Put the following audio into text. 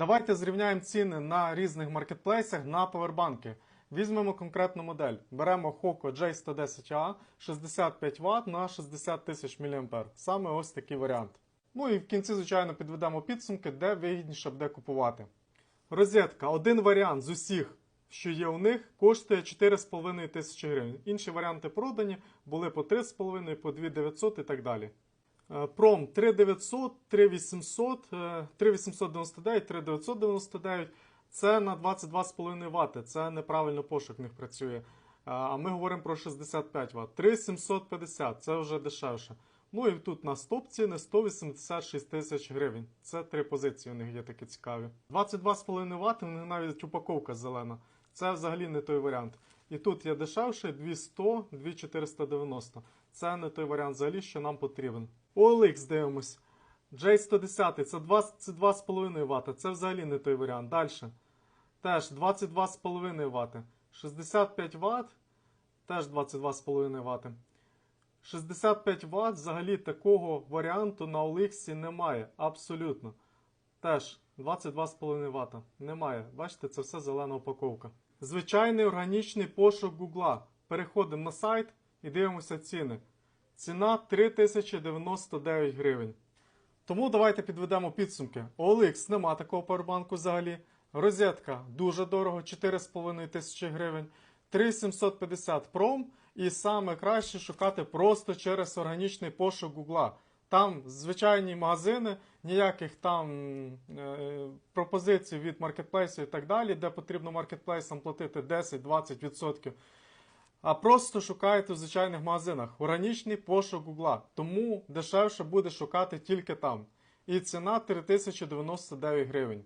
Давайте зрівняємо ціни на різних маркетплейсах на повербанки. Візьмемо конкретну модель. Беремо Hoco J110A 65 Вт на 60 тисяч мА. Саме ось такий варіант. Ну і в кінці, звичайно, підведемо підсумки, де вигідніше буде купувати. Розетка. Один варіант з усіх, що є у них, коштує 4,5 тисячі гривень. Інші варіанти продані, були по 3,5, по 2,900 і так далі. Пром 3900, 3800, е, 3899, 3999. Це на 22,5 Вт. Це неправильно пошук в них працює. Е, А ми говоримо про 65 Вт. 3750, це вже дешевше. Ну і тут на стоп ціни 186 тисяч гривень. Це три позиції у них є такі цікаві. 22,5 Вт, у них навіть упаковка зелена. Це взагалі не той варіант. І тут є дешевше 200, 2490. Це не той варіант взагалі, що нам потрібен. OLX дивимось. J110 це 22,5 Вт. Це взагалі не той варіант. Далі. Теж 22,5 Вт. 65 Вт. Теж 22,5 Вт. 65 Вт взагалі такого варіанту на OLX немає. Абсолютно. Теж 22,5 Вт. Немає. Бачите, це все зелена упаковка. Звичайний органічний пошук Гугла. Переходимо на сайт і дивимося ціни. Ціна 3099 гривень. Тому давайте підведемо підсумки. OLX нема такого павербанку взагалі. Розетка дуже дорого, 4,5 тисячі гривень. 3750 пром. І саме краще шукати просто через органічний пошук Гугла. Там звичайні магазини, ніяких там е, пропозицій від маркетплейсу і так далі, де потрібно маркетплейсам платити 10-20%. А просто шукайте в звичайних магазинах. Органічний пошук Гугла. Тому дешевше буде шукати тільки там. І ціна 3099 гривень.